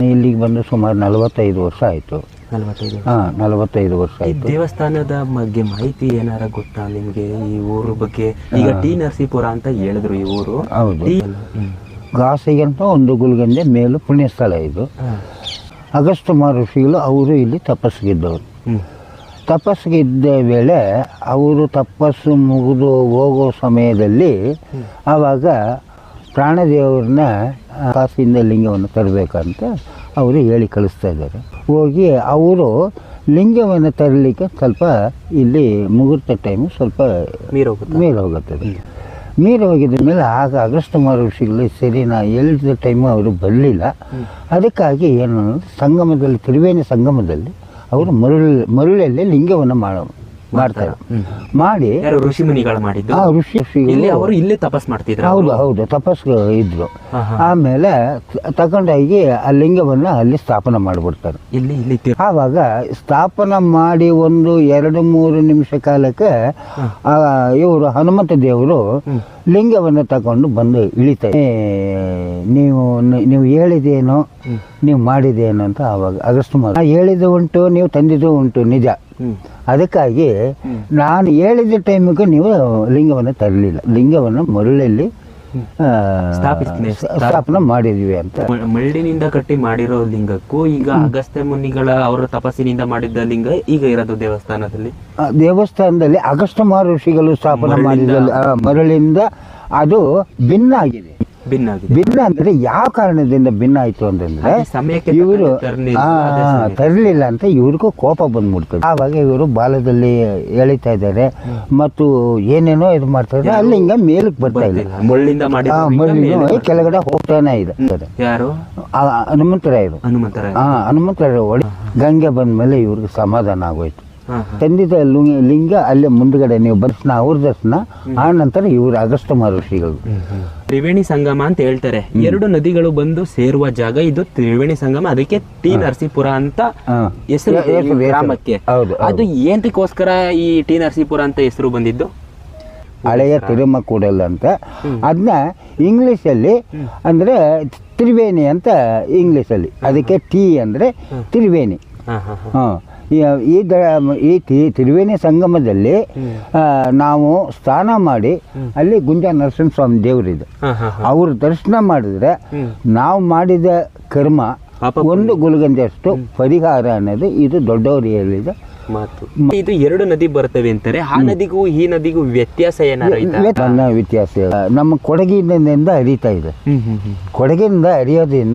ಇಲ್ಲಿಗೆ ಬಂದು ಸುಮಾರು ನಲವತ್ತೈದು ವರ್ಷ ಆಯಿತು. ನಲವತ್ತೈದು ಹಾಂ ನಲವತ್ತೈದು ವರ್ಷ ಈ ಆಯಿತು. ದೇವಸ್ಥಾನದ ಬಗ್ಗೆ ಮಾಹಿತಿ ಏನಾರ ಗೊತ್ತಾ ನಿಮ್ಗೆ ಈ ಊರು ಬಗ್ಗೆ? ಈಗ ಟಿ ನರಸೀಪುರ ಅಂತ ಹೇಳಿದ್ರು ಈ ಊರು. ಹೌದು. ಟಿ- ಹ್ಮ್. ಘಾಸಿಗೆ ಅಂತ ಒಂದು ಗುಲ್ಗಂದೆ ಮೇಲು ಪುಣ್ಯಸ್ಥಳ ಇದು. ಹಾ. ಅಗಸ್ತ್ಯ ಮಹರ್ಷಿಗಳು ಅವರು ಇಲ್ಲಿ ತಪಸ್ಸಿಗಿದ್ದವರು. ಹ್ಮ್. ತಪಸ್ಸಿಗೆ ಇದ್ದ ವೇಳೆ ಅವರು ತಪಸ್ಸು ಮುಗಿದು ಹೋಗೋ ಸಮಯದಲ್ಲಿ ಆವಾಗ ಪ್ರಾಣದೇವ್ರನ್ನ ಕಾಸಿಯಿಂದ ಲಿಂಗವನ್ನು ತರಬೇಕಂತ ಅವರು ಹೇಳಿ ಕಳಿಸ್ತಾ ಇದ್ದಾರೆ. ಹೋಗಿ ಅವರು ಲಿಂಗವನ್ನು ತರಲಿಕ್ಕೆ ಸ್ವಲ್ಪ ಇಲ್ಲಿ ಮುಹೂರ್ತ ಟೈಮು ಸ್ವಲ್ಪ ಮೀರೋಗುತ್ತೆ. ಮೀರೋಗುತ್ತದೆ ಮೀರೋಗಿದ ಹೋಗಿದ ಮೇಲೆ ಆಗ ಅಗಸ್ತ್ಯ ಮಹರ್ಷಿಗಳು ಸರಿ ನಾ ಹೇಳಿದ ಟೈಮು ಅವರು ಬರಲಿಲ್ಲ. ಅದಕ್ಕಾಗಿ ಏನು ಸಂಗಮದಲ್ಲಿ ತ್ರಿವೇಣಿ ಸಂಗಮದಲ್ಲಿ ಅವರು ಮರುಳು ಮರುಳಲ್ಲಿ ಲಿಂಗವನ್ನು ಮಾಡ ಮಾಡ್ತಾರೆ. ಮಾಡಿ ಯಾರು ಋಷಿ ಮುನಿಗಳು ಮಾಡಿದ್ದು. ಆ ಋಷಿ ಇಲ್ಲಿ ಅವರು ಇಲ್ಲೇ ತಪಸ್ ಮಾಡ್ತಿದ್ರು ಹೌದು ಹೌದು ತಪಸ್ಸು ಇದ್ರು. ಆಮೇಲೆ ತಕೊಂಡಾಗಿ ತಗೊಂಡೋಗಿ ಆ ಲಿಂಗವನ್ನು ಅಲ್ಲಿ ಸ್ಥಾಪನೆ ಮಾಡಿಬಿಡ್ತಾರೆ. ಇಲ್ಲಿ ಇಲ್ಲಿ ತಿ- ಆವಾಗ ಸ್ಥಾಪನ ಮಾಡಿ ಒಂದು ಎರಡು ಮೂರು ನಿಮಿಷ ಕಾಲಕ್ಕೆ ಇವರು ಹನುಮಂತ ದೇವರು ಲಿಂಗವನ್ನು ತಗೊಂಡು ಬಂದು ಇಳಿತಾರೆ ಏ, ನೀವು ನೀವು ಹೇಳಿದೇನೋ ನೀವು ಮಾಡಿದೇನು ಅಂತ ಆವಾಗ ಅಗಸ್ಟ್ ಮಾಡ ಹೇಳಿದ್ದು ಉಂಟು ನೀವು ತಂದಿದ್ದು ಉಂಟು ನಿಜ. ಅದಕ್ಕಾಗಿ ನಾನು ಹೇಳಿದ ಟೈಮಿಗೆ ನೀವು ಲಿಂಗವನ್ನು ತರಲಿಲ್ಲ. ಲಿಂಗವನ್ನು ಮರಳಲ್ಲಿ. ಸ್ಥಾಪನೆ ಮಾಡಿದ್ವಿ ಅಂತ. ಮರಳಿನಿಂದ ಮಳ್ಳಿನಿಂದ ಕಟ್ಟಿ ಮಾಡಿರೋ ಲಿಂಗಕ್ಕೂ ಈಗ ಅಗಸ್ತ್ಯ ಮುನಿಗಳ ಅವರ ತಪಸ್ಸಿನಿಂದ ಮಾಡಿದ್ದ ಲಿಂಗ ಈಗ ಇರೋದು ದೇವಸ್ಥಾನದಲ್ಲಿ. ದೇವಸ್ಥಾನದಲ್ಲಿ ಅಗಸ್ತ್ಯ ಮಹರ್ಷಿಗಳು ಸ್ಥಾಪನೆ ಮಾಡಿದ ಮರಳಿಂದ ಅದು ಭಿನ್ನ ಆಗಿದೆ. ಭಿನ್ನ ಭಿನ್ನ ಅಂದ್ರೆ ಯಾವ ಕಾರಣದಿಂದ ಭಿನ್ನ ಆಯ್ತು ಅಂತಂದ್ರೆ ಇವರು ತರ್ಲಿಲ್ಲ, ಅಂತ ಇವ್ರಿಗೂ ಕೋಪ ಬಂದ್ಬಿಡ್ತದೆ ಆವಾಗ ಇವರು ಬಾಲದಲ್ಲಿ ಎಳಿತಾ ಇದ್ದಾರೆ ಮತ್ತು ಏನೇನೋ ಇದು ಮಾಡ್ತಾರೆ ಅಲ್ಲಿ ಹಿಂಗ ಮೇಲಕ್ಕೆ ಬರ್ತಾ ಇಲ್ಲ. ಕೆಳಗಡೆ ಹೋಗ್ತಾನೆ ಇದೆ. ಯಾರು? ಹನುಮಂತರಾಯರು. ಹನುಮಂತರಾಯ ಹನುಮಂತರಾಯರು ಹೊಡಿ ಗಂಗೆ ಬಂದ್ಮೇಲೆ ಇವ್ರಿಗೆ ಸಮಾಧಾನ ಆಗೋಯ್ತು. ತಂದಿದ್ದ ಲುಂಗಿ- ಲಿಂಗ ಅಲ್ಲೇ ಮುಂದ್ಗಡೆ ನೀವು ಬರ್ಸ್ನ ಅವ್ರ ದರ್ಶನ ಆ ನಂತರ ಇವರು ಅಗಸ್ತ ಮಹರ್ಷಿಗಳು. ತ್ರಿವೇಣಿ ಸಂಗಮ ಅಂತ ಹೇಳ್ತಾರೆ. ಎರಡು ನದಿಗಳು ಬಂದು ಸೇರುವ ಜಾಗ ಇದು ತ್ರಿವೇಣಿ ಸಂಗಮ. ಅದಕ್ಕೆ ಟಿ ನರಸೀಪುರ ಅಂತ. ಹೆಸರು ಗ್ರಾಮಕ್ಕೆ. ಅದು ಏನಕ್ಕೋಸ್ಕರ ಈ ಟಿ ನರಸೀಪುರ ಅಂತ ಹೆಸರು ಬಂದಿದ್ದು? ಹಳೆಯ ತಿರುಮ ಕೂಡಲ್ ಅಂತ. ಅದನ್ನ ಇಂಗ್ಲೀಷಲ್ಲಿ ಅಂದರೆ ತ್ರಿವೇಣಿ ಅಂತ ಇಂಗ್ಲೀಷಲ್ಲಿ. ಅದಕ್ಕೆ ಟಿ ಅಂದರೆ ತ್ರಿವೇಣಿ. ಹಾಂ. ಈ ದ ಈ ತಿ- ತ್ರಿವೇಣಿ ಸಂಗಮದಲ್ಲಿ ಆ, ನಾವು ಸ್ನಾನ ಮಾಡಿ ಅಲ್ಲಿ ಗುಂಜ ನರಸಿಂಹಸ್ವಾಮಿ ದೇವರಿದೆ. ಅವ್ರ ದರ್ಶನ ಮಾಡಿದ್ರೆ ನಾವು ಮಾಡಿದ ಕರ್ಮ ಪಾಪ ಒಂದು ಗುಲ್ಗಂಜಷ್ಟು ಪರಿಹಾರ ಅನ್ನೋದು ಇದು ದೊಡ್ಡವರು ಹೇಳಿದ ಮಾತು. ಇದು ಎರಡು ನದಿ ಬರ್ತವೆ ಅಂತಾರೆ. ಆ ನದಿಗೂ ಈ ನದಿಗೂ ವ್ಯತ್ಯಾಸ ಏನಾರ ಐತಾ? ನನ್ನ ವ್ಯತ್ಯಾಸ ನಮ್ಮ ಕೊಡಗಿನಿಂದ ಹರಿತಾ ಇದೆ. ಕೊಡಗಿನಿಂದ ಹರಿಯೋದ್ರಿಂದ